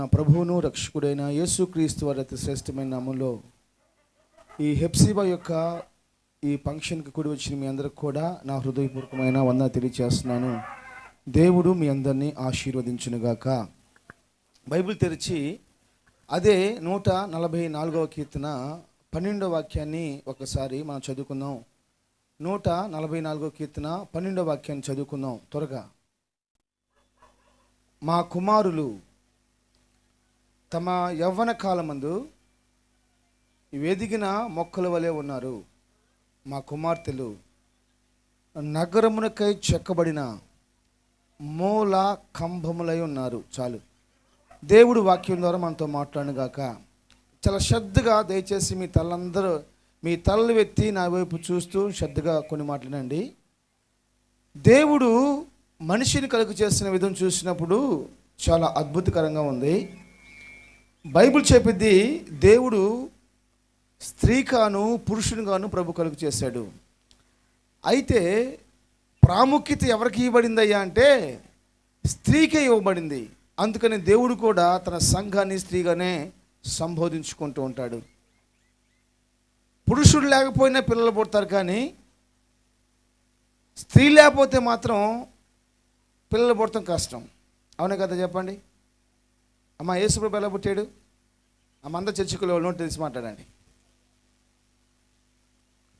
మన ప్రభువును రక్షకుడైన యేసుక్రీస్తు వారి అతి శ్రేష్టమైన నామంలో ఈ హెప్సిబా యొక్క ఈ ఫంక్షన్కి కూడి వచ్చిన మీ అందరికి కూడా నా హృదయపూర్వకమైన వంద తెలియచేస్తున్నాను. దేవుడు మీ అందరినీ ఆశీర్వదించునుగాక. బైబిల్ తెరిచి అదే నూట నలభై నాలుగవ కీర్తన పన్నెండవ వాక్యాన్ని ఒకసారి మనం చదువుకుందాం. నూట నలభై నాలుగో కీర్తన పన్నెండవ వాక్యాన్ని చదువుకుందాం త్వరగా. మా కుమారులు తమ యవ్వన కాలమందు వెదిగిన మొక్కల వలె ఉన్నారు మా కుమార్తెలు. నగరమునకై చెక్కబడిన మూల కంభములై ఉన్నారు. చాలు. దేవుడు వాక్యం ద్వారా మనతో మాట్లాడుగాక చాలా శ్రద్ధగా దయచేసి మీ తల్లందరూ మీ తలలు ఎత్తి నా వైపు చూస్తూ శ్రద్ధగా కొన్ని మాట్లాడండి. దేవుడు మనిషిని కలుగు చేసిన విధం చూసినప్పుడు చాలా అద్భుతకరంగా ఉంది. బైబిల్ చెప్పింది దేవుడు స్త్రీకాను పురుషునిగాను ప్రభు కలుగు చేశాడు. అయితే ప్రాముఖ్యత ఎవరికి ఇవ్వబడిందయ్యా అంటే స్త్రీకే ఇవ్వబడింది. అందుకని దేవుడు కూడా తన సంఘాన్ని స్త్రీగానే సంబోధించుకుంటూ ఉంటాడు. పురుషుడు లేకపోయినా పిల్లలు పుడతారు కానీ స్త్రీ లేకపోతే మాత్రం పిల్లలు పుడతాం కష్టం. అవునే కదా చెప్పండి? అమ్మ యేసుప్రభు ఎలా పుట్టాడు? అమ్మ అందరు చర్చకులు నోటి తెలిసి మాట్లాడండి.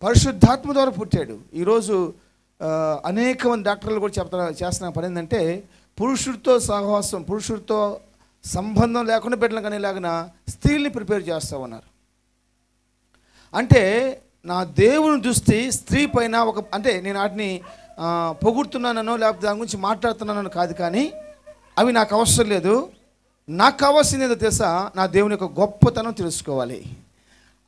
పరిశుద్ధాత్మ ద్వారా పుట్టాడు. ఈరోజు అనేక మంది డాక్టర్లు కూడా చెప్తా చేస్తున్న పని ఏంటంటే పురుషుడితో సహవాసం పురుషుడితో సంబంధం లేకుండా బిడ్డలు కానీలాగిన స్త్రీల్ని ప్రిపేర్ చేస్తూ ఉన్నారు. అంటే నా దేవుని దృష్టి స్త్రీ పైన ఒక అంటే నేను వాటిని పొగుడుతున్నానో లేకపోతే దాని గురించి మాట్లాడుతున్నానో కాదు కానీ అవి నాకు అవసరం లేదు. నాకు కావాల్సింది ఏదో తెలుసా? నా దేవుని యొక్క గొప్పతనం తెలుసుకోవాలి.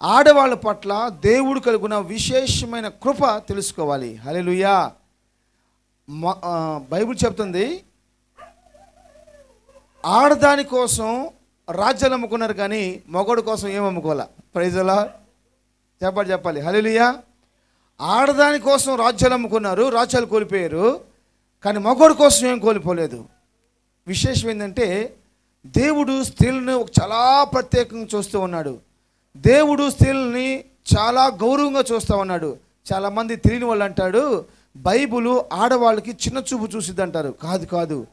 ఆడవాళ్ళ పట్ల దేవుడు కలుగున విశేషమైన కృప తెలుసుకోవాలి. హల్లెలూయా. మ- బైబిల్ చెప్తుంది ఆడదాని కోసం రాజ్యాలు అమ్ముకున్నారు కానీ మగోడు కోసం ఏం అమ్ముకోవాలా? ప్రైజలా చెప్పాలి చెప్పాలి. హల్లెలూయా. ఆడదాని కోసం రాజ్యాలు అమ్ముకున్నారు రాజ్యాలు కోల్పోయారు కానీ మగోడు కోసం ఏం కోల్పోలేదు. విశేషం ఏంటంటే దేవుడు స్త్రీలను చాలా ప్రత్యేకంగా చూస్తూ ఉన్నాడు. దేవుడు స్త్రీలని చాలా గౌరవంగా చూస్తూ ఉన్నాడు. చాలామంది తెలియని వాళ్ళు అంటాడు బైబులు ఆడవాళ్ళకి చిన్న చూపు చూసిద్ది అంటారు కాదు కాదు.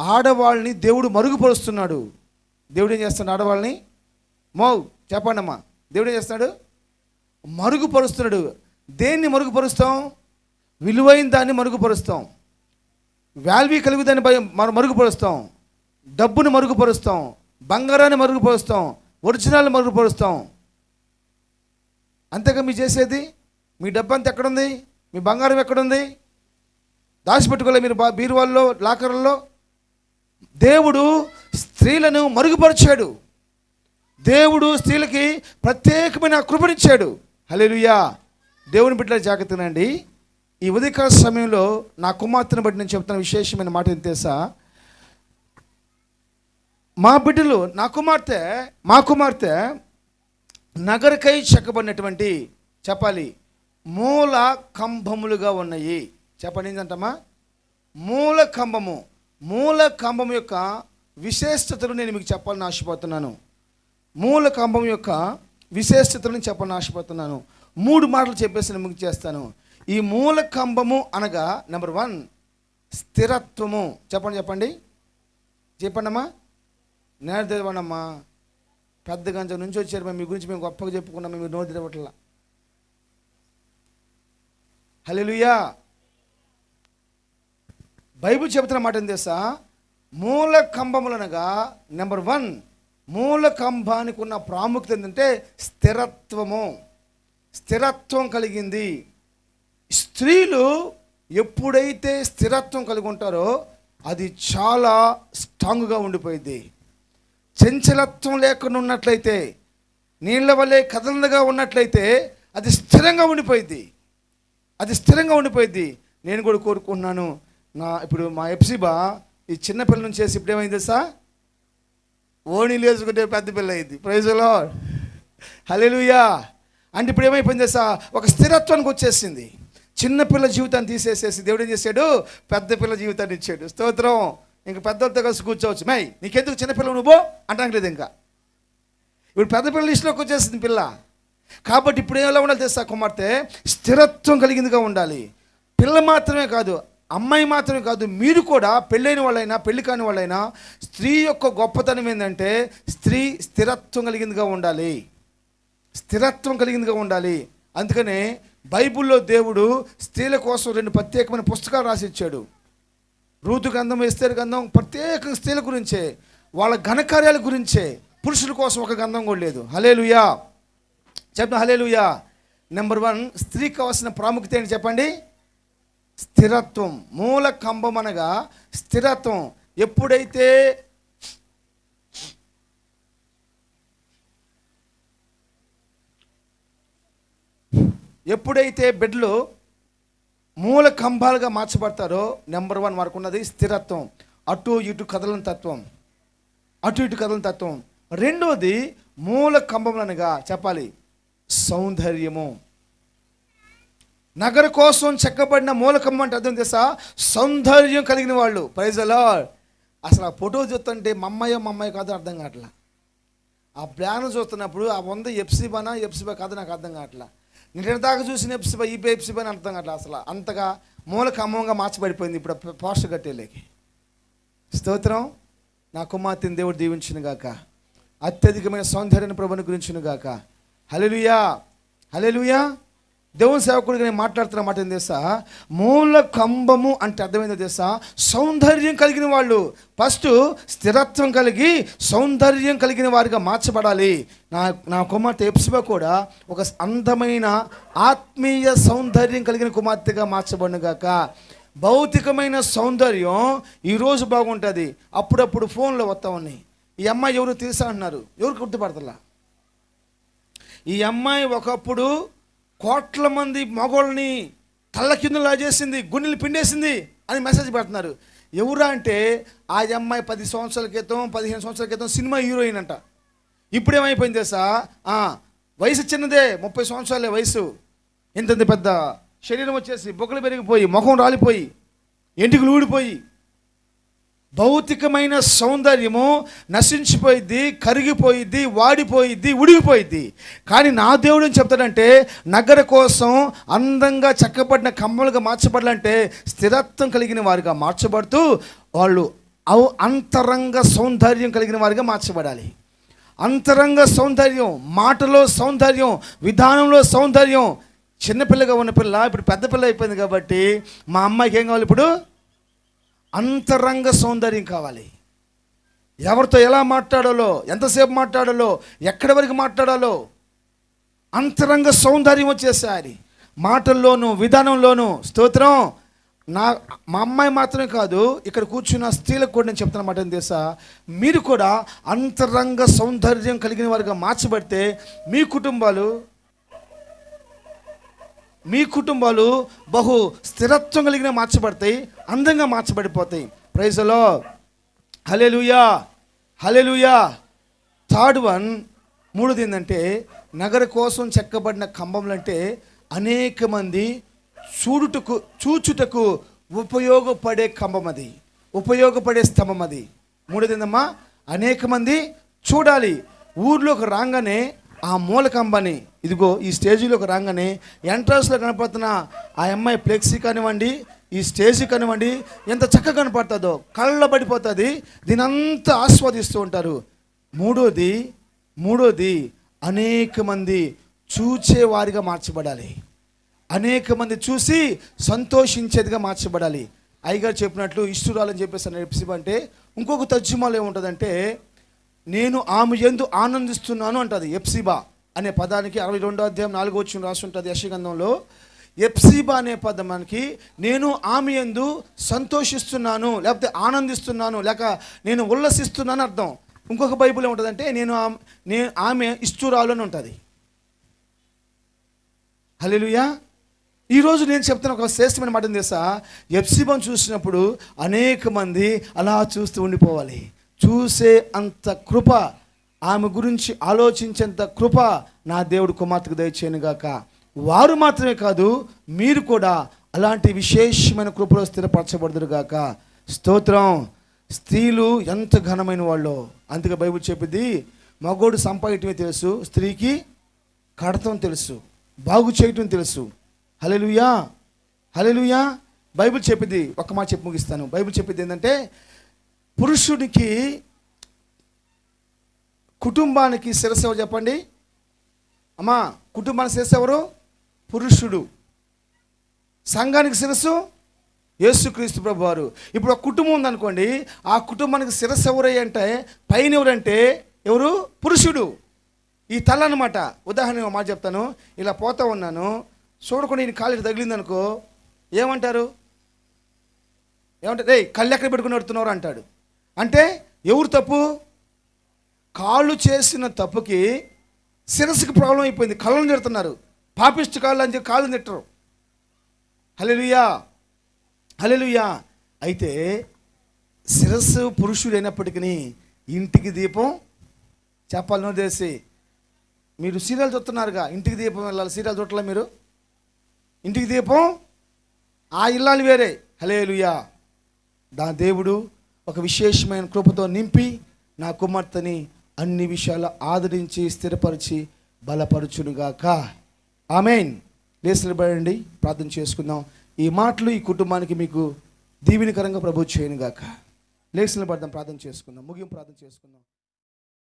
ఆడవాళ్ళని దేవుడు మరుగుపరుస్తున్నాడు. దేవుడు ఏం చేస్తాడు ఆడవాళ్ళని? మో చెప్పండమ్మా దేవుడు ఏం చేస్తాడు మరుగుపరుస్తున్నాడు. దేన్ని మరుగుపరుస్తాం? విలువైన దాన్ని మరుగుపరుస్తాం. వాల్యూ కలిగి దాన్ని మనం మరుగుపరుస్తాం. డబ్బును మరుగుపరుస్తాం బంగారాన్ని మరుగుపరుస్తాం ఒరిజినల్ మరుగుపరుస్తాం. అంతేగా మీ చేసేది? మీ డబ్బు అంతా ఎక్కడుంది? మీ బంగారం ఎక్కడుంది? దాచిపెట్టుకోలే మీరు బా- బీరువాల్లో లాకర్లలో. దేవుడు స్త్రీలను మరుగుపరిచాడు. దేవుడు స్త్రీలకి ప్రత్యేకమైన కృపనిచ్చాడు. హలేలుయా దేవుని బిడ్డల జాగ్రత్తనండి ఈ ఉదయకాల సమయంలో నా కుమార్తెను బట్టి నేను చెప్తున్న విశేషమైన మాట ఏం తెలుసా? మా బిడ్డలు నా కుమార్తె మా కుమార్తె నగరకై చెక్కబడినటువంటి చెప్పాలి మూల కంభములుగా ఉన్నాయి. చెప్పండి ఏంటంటమ్మా? మూల కంబము మూల కంబం యొక్క విశేషతలు నేను మీకు చెప్పాలని ఆశపడుతున్నాను. మూల కంబం యొక్క విశేషతలను చెప్పాలని ఆశపడుతున్నాను. మూడు మాటలు చెప్పేసి నేను మీకు చేస్తాను. ఈ మూల కంబము అనగా నెంబర్ వన్ స్థిరత్వము. చెప్పండి చెప్పండి. చెప్పండి అమ్మా నేను తెరవండమ్మా పెద్ద గంజ నుంచి వచ్చారు మేము మీ గురించి మేము గొప్పగా చెప్పుకున్నాం మీరు నోరు తెరవట్లా. హలెలుయా బైబుల్ చెబుతున్న మాట ఏం తెలుసా? మూల కంబములనగా నెంబర్ వన్ మూల కంబానికి ఉన్న ప్రాముఖ్యత ఏంటంటే స్థిరత్వము. స్థిరత్వం కలిగింది. స్త్రీలు ఎప్పుడైతే స్థిరత్వం కలిగి ఉంటారో అది చాలా స్ట్రాంగ్గా ఉండిపోయింది. చంచలత్వం లేకుండా ఉన్నట్లయితే నీళ్ళ వల్లే కదలందగా ఉన్నట్లయితే అది స్థిరంగా ఉండిపోయింది అది స్థిరంగా ఉండిపోయింది నేను కూడా కోరుకుంటున్నాను. నా ఇప్పుడు మా ఎప్సిబా ఈ చిన్న పిల్ల నుంచి చేసి ఇప్పుడు ఏమైంది సార్ ఓణి లేచుకుంటే పెద్ద పిల్ల అయింది. ప్రైజ్లో హలెలుయా అంటే ఇప్పుడు ఏమైపోయింది సార్ ఒక స్థిరత్వానికి వచ్చేసింది. చిన్నపిల్ల జీవితాన్ని తీసేసేసి దేవుడు ఏం చేశాడు? పెద్ద పిల్ల జీవితాన్ని ఇచ్చాడు. స్తోత్రం. ఇంక పెద్దలతో కలిసి కూర్చోవచ్చు. మై నీకెందుకు చిన్నపిల్లలు నువ్వు అంటానికి లేదు ఇంకా. ఇప్పుడు పెద్ద పిల్లల లిస్టులోకి వచ్చేసింది పిల్ల. కాబట్టి ఇప్పుడు ఎలా ఉండాలి తెలుసా కుమార్తె? స్థిరత్వం కలిగిందిగా ఉండాలి. పిల్ల మాత్రమే కాదు అమ్మాయి మాత్రమే కాదు మీరు కూడా పెళ్ళైన వాళ్ళైనా పెళ్ళి కాని వాళ్ళైనా స్త్రీ యొక్క గొప్పతనం ఏంటంటే స్త్రీ స్థిరత్వం కలిగిందిగా ఉండాలి. స్థిరత్వం కలిగిందిగా ఉండాలి. అందుకనే బైబిల్లో దేవుడు స్త్రీల కోసం రెండు ప్రత్యేకమైన పుస్తకాలు రాసి ఇచ్చాడు. రూతు గంధం ఎస్తేరు గంధం ప్రత్యేక స్త్రీల గురించే వాళ్ళ ఘనకార్యాల గురించే పురుషుల కోసం ఒక గంధం కూడా లేదు. హలేలుయా చెప్పిన హలేలుయా నెంబర్ వన్ స్త్రీకి కావాల్సిన ప్రాముఖ్యత ఏంటి చెప్పండి? స్థిరత్వం. మూల కంబం అనగా స్థిరత్వం. ఎప్పుడైతే ఎప్పుడైతే బెడ్లు మూల కంబాలుగా మార్చబడతారో నెంబర్ వన్ వరకు ఉన్నది స్థిరత్వం. అటు ఇటు కదలని తత్వం. అటు ఇటు కదలని తత్వం. రెండవది మూల కంబములనగా చెప్పాలి సౌందర్యము. నగర కోసం చెక్కబడిన మూలకం అంటే అర్థం తెలుసా? సౌందర్యం కలిగిన వాళ్ళు. ప్రైజ్ అలా అసలు ఆ ఫోటో చూస్తుంటే మమ్మయ్యో మమ్మయ్య కాదు అర్థం కావట్లా. ఆ ప్లాన్ చూస్తున్నప్పుడు ఆ వంద ఎప్సిబానా ఎప్సిబా కాదు నాకు అర్థం కావట్లా. నేను చూసిన ఎప్సిబ ఈ ఎప్సిబ అని అర్థం కావట్లా అసలు. అంతగా మూల కమ్మంగా మార్చబడిపోయింది ఇప్పుడు పాస్ట్ కట్టేలేకి స్తోత్రం. నా కుమార్తెని దేవుడు దీవించిన గాక. అత్యధికమైన సౌందర్యాన్ని ప్రభుని గురించిన గాక. హలెలుయా హలెలుయా దేవుని సేవకుడికి నేను మాట్లాడుతున్న మాట ఏం తెలుసా? మూల కంబము అంటే అర్థమైందో తెలుసా? సౌందర్యం కలిగిన వాళ్ళు. ఫస్ట్ స్థిరత్వం కలిగి సౌందర్యం కలిగిన వారిగా మార్చబడాలి. నా నా కుమార్తె ఎప్సిబ కూడా ఒక అందమైన ఆత్మీయ సౌందర్యం కలిగిన కుమార్తెగా మార్చబడిన గాక. భౌతికమైన సౌందర్యం ఈరోజు బాగుంటుంది. అప్పుడప్పుడు ఫోన్లో వస్తా ఉన్నాయి. ఈ అమ్మాయి ఎవరు తెలుసా అంటున్నారు ఎవరు గుర్తుపడతలా? ఈ అమ్మాయి ఒకప్పుడు కోట్ల మంది మగోళ్ళని తల్ల కిందలా చేసింది గుండెలు పిండేసింది అని మెసేజ్ పెడుతున్నారు. ఎవరా అంటే ఆ అమ్మాయి పది సంవత్సరాల క్రితం పదిహేను సంవత్సరాల క్రితం సినిమా హీరోయిన్ అంట. ఇప్పుడు ఏమైపోయింది తెలుసా? ఆ, వయసు చిన్నదే ముప్పై సంవత్సరాలే వయసు. ఇంతంత పెద్ద శరీరం వచ్చేసి బొక్కలు పెరిగిపోయి ముఖం రాలిపోయి ఎంటికలు ఊడిపోయి భౌతికమైన సౌందర్యము నశించిపోయిద్ది కరిగిపోయిద్ది వాడిపోయిద్ది ఉడిగిపోయిద్ది. కానీ నా దేవుడు ఏం చెప్తాడంటే నగర కోసం అందంగా చక్కబడిన కమ్మలుగా మార్చబడాలంటే స్థిరత్వం కలిగిన వారిగా మార్చబడుతూ వాళ్ళు అంతరంగ సౌందర్యం కలిగిన వారిగా మార్చబడాలి. అంతరంగ సౌందర్యం మాటలో సౌందర్యం విధానంలో సౌందర్యం. చిన్నపిల్లగా ఉన్న పిల్ల ఇప్పుడు పెద్ద పిల్ల అయిపోయింది కాబట్టి మా అమ్మాయికి ఏం కావాలి ఇప్పుడు? అంతరంగ సౌందర్యం కావాలి. ఎవరితో ఎలా మాట్లాడాలో ఎంతసేపు మాట్లాడాలో ఎక్కడి వరకు మాట్లాడాలో అంతరంగ సౌందర్యం వచ్చేసారి మాటల్లోనూ విధానంలోనూ స్తోత్రం. నా మా అమ్మాయి మాత్రమే కాదు ఇక్కడ కూర్చున్న స్త్రీలకు కూడా నేను చెప్తున్న మాట తెలుసా? మీరు కూడా అంతరంగ సౌందర్యం కలిగిన వారిగా మార్చబడితే మీ కుటుంబాలు మీ కుటుంబాలు బహు స్థిరత్వం కలిగిన మార్చబడతాయి అందంగా మార్చబడిపోతాయి. ప్రైజలో హలెలుయా హలెలుయా థర్డ్ వన్ మూడోది ఏంటంటే నగర కోసం చెక్కబడిన కంబంలంటే అనేక మంది చూడుటకు చూచుటకు ఉపయోగపడే కంబం అది. ఉపయోగపడే స్తంభం అది. మూడోది ఏందమ్మా అనేక మంది చూడాలి. ఊర్లోకి రాగానే ఆ మూలకంబని. ఇదిగో ఈ స్టేజీలోకి రాగానే ఎంట్రన్స్లో కనపడుతున్న ఆ అమ్మాయి ఫ్లెక్సీ కానివ్వండి ఈ స్టేజ్ కానివ్వండి ఎంత చక్కగా కనపడుతుందో కళ్ళ పడిపోతుంది దీని అంతా ఆస్వాదిస్తూ ఉంటారు. మూడోది మూడోది అనేక మంది చూచేవారిగా మార్చబడాలి. అనేక మంది చూసి సంతోషించేదిగా మార్చబడాలి. అయ్యగారు చెప్పినట్లు ఇష్టురాలని చెప్పేసి ఎప్సిబ్ అంటే ఇంకొక తర్జుమాలు ఏముంటుందంటే నేను ఆమె ఎందు ఆనందిస్తున్నాను అంటది ఎప్సిబా అనే పదానికి అరవై రెండో అధ్యాయం నాలుగో వచ్చిన రాసి ఉంటుంది యశగంధంలో. ఎప్సిబా అనే పదమానికి నేను ఆమె ఎందు సంతోషిస్తున్నాను లేకపోతే ఆనందిస్తున్నాను లేక నేను ఉల్లసిస్తున్నాను అర్థం. ఇంకొక బైబుల్ ఏముంటుందంటే నేను ఆమె నేను ఆమె ఇష్టురాలు అని ఉంటుంది. హల్లెలూయా. ఈరోజు నేను చెప్తున్న ఒక శ్రేష్టమైన మాట తెలుసా? ఎప్సిబం చూసినప్పుడు అనేక మంది అలా చూస్తూ ఉండిపోవాలి. చూసే అంత కృప ఆమె గురించి ఆలోచించేంత కృప నా దేవుడు కుమార్తెకు దయచేయను గాక. వారు మాత్రమే కాదు మీరు కూడా అలాంటి విశేషమైన కృపలో స్థిరపరచబడదురు గాక. స్తోత్రం. స్త్రీలు ఎంత ఘనమైన వాళ్ళో. అందుకే బైబుల్ చెప్పింది మగోడు సంపాదించడమే తెలుసు స్త్రీకి కడతం తెలుసు బాగు చేయటం తెలుసు. హలెలుయా హలెలుయా బైబిల్ చెప్పింది ఒక మాట చెప్పి ముగిస్తాను. బైబిల్ చెప్పింది ఏంటంటే పురుషుడికి కుటుంబానికి శిరస్సు ఎవరు చెప్పండి? అమ్మా కుటుంబానికి శిరస్సు ఎవరు? పురుషుడు. సంఘానికి శిరస్సు? యేసుక్రీస్తు ప్రభు వారు ఇప్పుడు ఒక కుటుంబం ఉందనుకోండి ఆ కుటుంబానికి శిరస్సు ఎవరై అంటే పైన ఎవరంటే ఎవరు? పురుషుడు. ఈ తల అనమాట ఉదాహరణ మాట చెప్తాను. ఇలా పోతా ఉన్నాను. చూడకుండా ఈయన కాలు తగిలిందనుకో ఏమంటారు? ఏమంటారు రే కళ్ళు ఎక్కడ పెట్టుకుని నడుతున్నారు అంటాడు. అంటే ఎవరు తప్పు? కాళ్ళు చేసిన తప్పుకి శిరస్సుకి ప్రాబ్లం అయిపోయింది. కళ్ళను తిడుతున్నారు. పాపిష్టి కాళ్ళు అని చెప్పి కాళ్ళు తిట్టరు. హలెలుయా హలెలుయా అయితే శిరస్సు పురుషుడు అయినప్పటికీ ఇంటికి దీపం చెప్పాలనో చేసి మీరు సీరియల్ చూస్తున్నారుగా. ఇంటికి దీపం వెళ్ళాలి. సీరియల్ చూడలే మీరు? ఇంటికి దీపం? ఆ ఇల్లాలు వేరే. హలేలుయా దా దేవుడు ఒక విశేషమైన కృపతో నింపి నా కుమార్తెని అన్ని విషయాలు ఆదరించి స్థిరపరిచి బలపరచునుగాక. ఆమెన్. లేసులు ప్రార్థన చేసుకుందాం. ఈ మాటలు ఈ కుటుంబానికి మీకు దీవెనకరంగా ప్రభు చేయనుగాక. లేసులు పడదాం ప్రార్థన చేసుకుందాం. ముగింపు ప్రార్థన చేసుకుందాం.